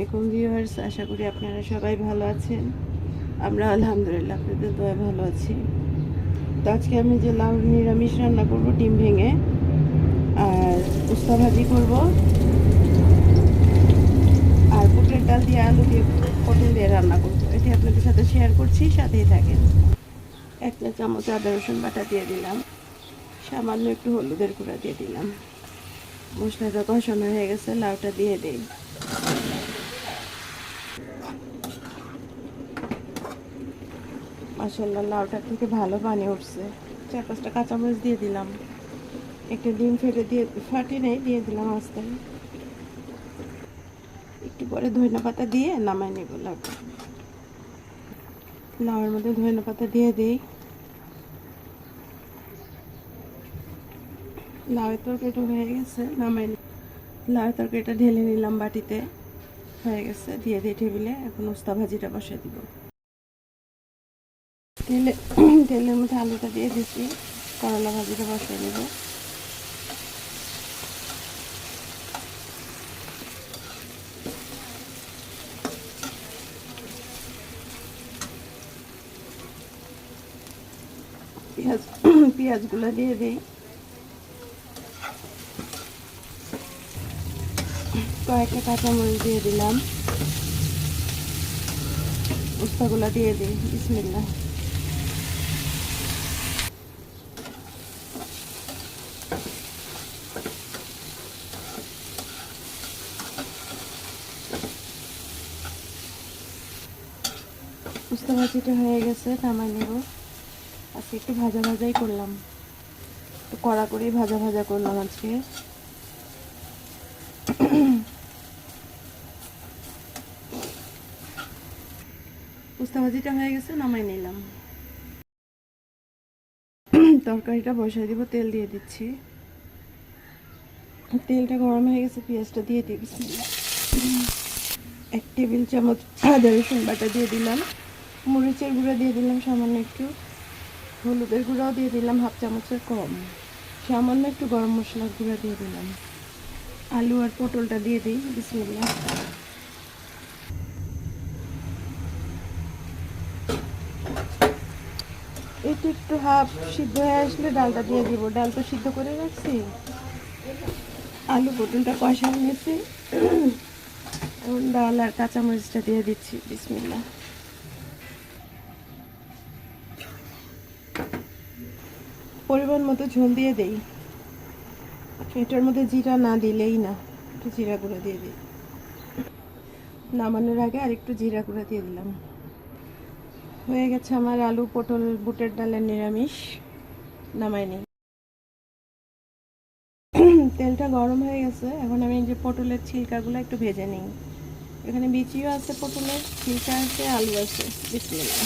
আলাইকুম ভিউয়ার্স, আশা করি আপনারা সবাই ভালো আছেন। আমরা আলহামদুলিল্লাহ আপনাদের দয়া ভালো আছি। তো আজকে আমি যে লাউ নিরামিষ রান্না করব, ডিম ভেঙে, আর উস্তা ভাজি করব। আর বুটের ডাল দিয়ে আলু দিয়ে পটল দিয়ে রান্না করব। এটি আপনাদের সাথে শেয়ার করছি, সাথেই থাকেন। এক চা চামচ আদা, রসুন বাটা দিয়ে দিলাম। সামান্য একটু হলুদের গুঁড়া দিয়ে দিলাম। মশলাটা কষানো হয়ে গেছে, লাউটা দিয়ে দিই। মাসাল্লাহ লাউটা থেকে ভালো পানি উঠছে। চার পাঁচটা কাঁচামরিচ দিয়ে দিলাম। একটা ডিম ফেটে দিয়ে, ফাটি নেই, দিয়ে দিলাম আস্তে। একটু পরে ধনিয়া পাতা দিয়ে নামাই নেব লাউটা। লাউয়ের মধ্যে ধনিয়া পাতা দিয়ে দিই। লাউয়ের তরকারিটা হয়ে গেছে নামাই লাউয়ের তরকারিটা ঢেলে নিলাম বাটিতে। হয়ে গেছে, দিয়ে দিই টেবিলে এখন উস্তা ভাজিটা বসিয়ে দিব। তেলে, তেলের মধ্যে আলুটা দিয়ে দিচ্ছি করলা ভাজিটা বসিয়ে নেব পেঁয়াজ, পেঁয়াজগুলো দিয়ে দিই। কয়েকটা কাঁচামরিচ দিয়ে দিলাম। উস্তাগুলো দিয়ে দিই বিসমিল্লা উস্তা ভাজিটা হয়ে গেছে, নামাই নেব। আজকে একটু ভাজা ভাজাই করলাম। একটু কড়া ভাজা ভাজা করলাম আজকে। উস্তা ভাজিটা হয়ে গেছে, নামাই নিলাম। তরকারিটা বসাই দিব, তেল দিয়ে দিচ্ছি। তেলটা গরম হয়ে গেছে, পেঁয়াজটা দিয়ে বিসমিল্লাহ। এক টেবিল চামচ আদা, রসুন বাটা দিয়ে দিলাম। মরিচের গুঁড়া দিয়ে দিলাম, সামান্য একটু। হলুদের গুঁড়াও দিয়ে দিলাম, হাফ চামচের কম। সামান্য একটু গরম মশলার গুঁড়া দিয়ে দিলাম। আলু আর পটলটা দিয়ে দিই, বিসমিল্লাহ। এটা একটু হাফ সিদ্ধ হয়ে আসলে ডালটা দিয়ে দিব। ডাল তো সিদ্ধ করে রাখছি। আলু পটলটা কষা নিয়েছি এখন ডাল আর কাঁচামরিচটা দিয়ে দিচ্ছি। বিসমিল্লা পরিমাণ মতো ঝোল দিয়ে দেই। এটার মধ্যে জিরা না দিলেই না। একটু জিরা গুঁড়ো দিয়ে দিই। নামানোর আগে আর একটু জিরা গুঁড়ো দিয়ে দিলাম। হয়ে গেছে আমার আলু পটল বুটের ডালের নিরামিষ। নামাই নেই তেলটা গরম হয়ে গেছে। এখন আমি যে পটলের ছিলকাগুলো একটু ভেজে নিই। এখানে বিচিও আছে পটলের, ছিলকা আছে, আলু আছে। বিসমিল্লাহ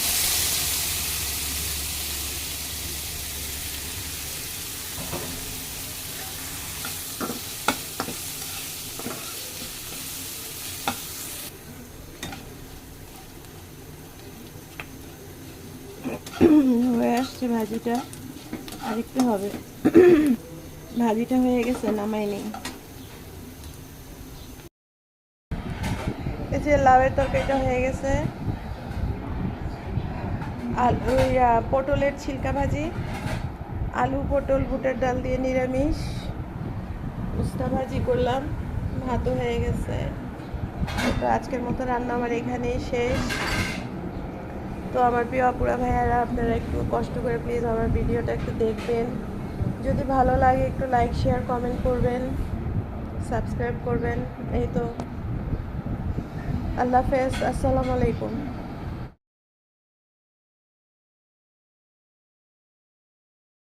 হয়ে আসছে ভাজিটা। আর একটু হবে। ভাজিটা হয়ে গেছে, নামাই নেই। এই যে লাউয়ের তরকারিটা হয়ে গেছে। আর ওই পটলের ছিলকা ভাজি, আলু, পটল, বুটের ডাল দিয়ে নিরামিষ। উস্তা ভাজি করলাম, ভাতও হয়ে গেছে। তো আজকের মতো রান্না আমার এখানেই শেষ। তো আমার প্রিয় অপুরা ভাইয়ারা, আপনারা একটু কষ্ট করে প্লিজ আমার ভিডিওটা একটু দেখবেন। যদি ভালো লাগে একটু লাইক শেয়ার কমেন্ট করবেন সাবস্ক্রাইব করবেন। এই তো। আল্লাহ হাফেজ, আসসালামু আলাইকুম।